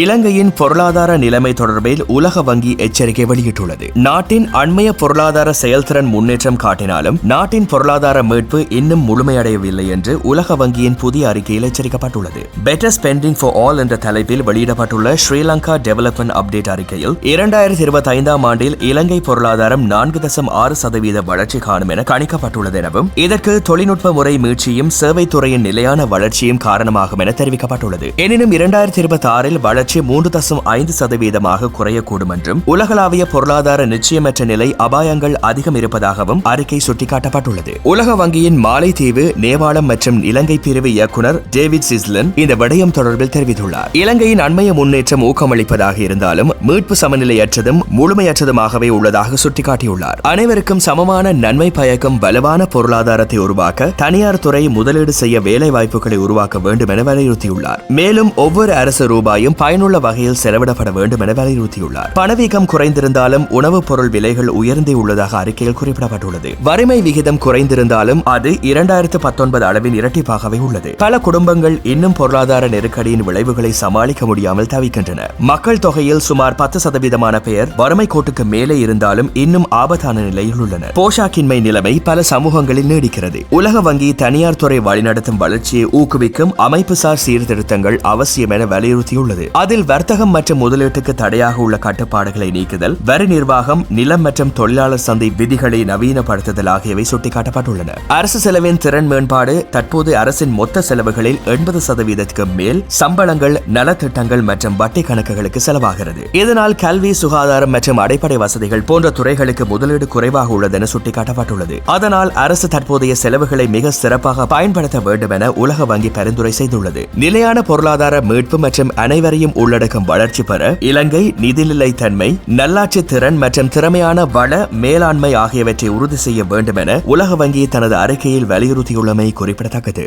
இலங்கையின் பொருளாதார நிலைமை தொடர்பில் உலக வங்கி எச்சரிக்கை வெளியிட்டுள்ளது. நாட்டின் அண்மைய பொருளாதார செயல்திறன் முன்னேற்றம் காட்டினாலும் நாட்டின் பொருளாதார மீட்பு இன்னும் முழுமையடையவில்லை என்று உலக வங்கியின் புதிய அறிக்கையில் எச்சரிக்கப்பட்டுள்ளது. பெட்டர் ஸ்பெண்டிங் ஃபார் ஆல் என்ற தலைப்பில் வெளியிடப்பட்டுள்ள ஸ்ரீலங்கா டெவலப்மெண்ட் அப்டேட் அறிக்கையில் இரண்டாயிரத்தி இருபத்தி ஐந்தாம் ஆண்டில் இலங்கை பொருளாதாரம் நான்கு தசம் ஆறு சதவீத வளர்ச்சி காணும் என கணிக்கப்பட்டுள்ளது எனவும் இதற்கு தொழில்நுட்ப முறை மீட்சியும் சேவைத்துறையின் நிலையான வளர்ச்சியும் காரணமாகும் என தெரிவிக்கப்பட்டுள்ளது. எனினும் இரண்டாயிரத்தி இருபத்தி ஆறில் வளர்ச்சி மூன்று தசம் ஐந்து சதவீதமாக குறையக்கூடும் என்றும் உலகளாவிய பொருளாதார நிச்சயமற்ற நிலை அபாயங்கள் அதிகம் இருப்பதாகவும் அறிக்கை சுட்டிக்காட்டப்பட்டுள்ளது. உலக வங்கியின் மாலைத்தீவு நேபாளம் மற்றும் இலங்கை பிரிவு இயக்குனர் டேவிட் சிஸ்லன் இந்த விடயம் தொடர்பில் தெரிவித்துள்ளார். இலங்கையின் அண்மைய முன்னேற்றம் ஊக்கமளிப்பதாக இருந்தாலும் மீட்பு சமநிலையற்றதும் முழுமையற்றதுமாகவே உள்ளதாக சுட்டிக்காட்டியுள்ளார். அனைவருக்கும் சமமான நன்மை பயக்கும் வலுவான பொருளாதாரத்தை உருவாக்க தனியார் துறை முதலீடு செய்ய வேலை வாய்ப்புகளை உருவாக்க வேண்டும் என வலியுறுத்தியுள்ளார். மேலும் ஒவ்வொரு அரசு ரூபாயும் பயனுள்ள வகையில் செலவிடப்பட வேண்டும் என வலியுறுத்தியுள்ளார். பணவீக்கம் குறைந்திருந்தாலும் உணவுப் பொருள் விலைகள் உயர்ந்தே உள்ளதாக அறிக்கையில் குறிப்பிடப்பட்டுள்ளது. வறுமை விகிதம் குறைந்திருந்தாலும் அது இரண்டாயிரத்து பத்தொன்பது அளவின் இரட்டிப்பாகவே உள்ளது. பல குடும்பங்கள் இன்னும் பொருளாதார நெருக்கடியின் விளைவுகளை சமாளிக்க முடியாமல் தவிக்கின்றன. மக்கள் தொகையில் சுமார் பத்து சதவீதமான பெயர் வறுமை கோட்டுக்கு மேலே இருந்தாலும் இன்னும் ஆபத்தான நிலையில் உள்ளனர். போஷாக்கின்மை நிலைமை பல சமூகங்களில் நீடிக்கிறது. உலக வங்கி தனியார் துறை வழிநடத்தும் வளர்ச்சியை ஊக்குவிக்கும் அமைப்புசார் சீர்திருத்தங்கள் அவசியம் என வலியுறுத்தியுள்ளது. அதில் வர்த்தகம் மற்றும் முதலீட்டுக்கு தடையாக உள்ள கட்டுப்பாடுகளை நீக்குதல் வரி நிர்வாகம் நிலம் மற்றும் தொழிலாளர் சந்தை விதிகளை நவீனப்படுத்துதல் ஆகியவை சுட்டிக்காட்டப்பட்டுள்ளன. அரசு செலவின் திறன் மேம்பாடு தற்போது அரசின் மொத்த செலவுகளில் எண்பது சதவீதத்துக்கு மேல் சம்பளங்கள் நலத்திட்டங்கள் மற்றும் வட்டி கணக்குகளுக்கு செலவாகிறது. இதனால் கல்வி சுகாதாரம் மற்றும் அடிப்படை வசதிகள் போன்ற துறைகளுக்கு முதலீடு குறைவாக உள்ளது என சுட்டிக்காட்டப்பட்டுள்ளது. அதனால் அரசு தற்போதைய செலவுகளை மிக சிறப்பாக பயன்படுத்த வேண்டும் என உலக வங்கி பரிந்துரை செய்துள்ளது. நிலையான பொருளாதார மீட்பு மற்றும் அனைவரையும் உள்ளடக்கும் வளர்ச்சி பெற இலங்கை நிதிநிலை தன்மை நல்லாட்சி திறன் மற்றும் திறமையான வள மேலாண்மை ஆகியவற்றை உறுதி செய்ய வேண்டும் என உலக வங்கி தனது அறிக்கையில் வலியுறுத்தியுள்ளமை குறிப்பிடத்தக்கது.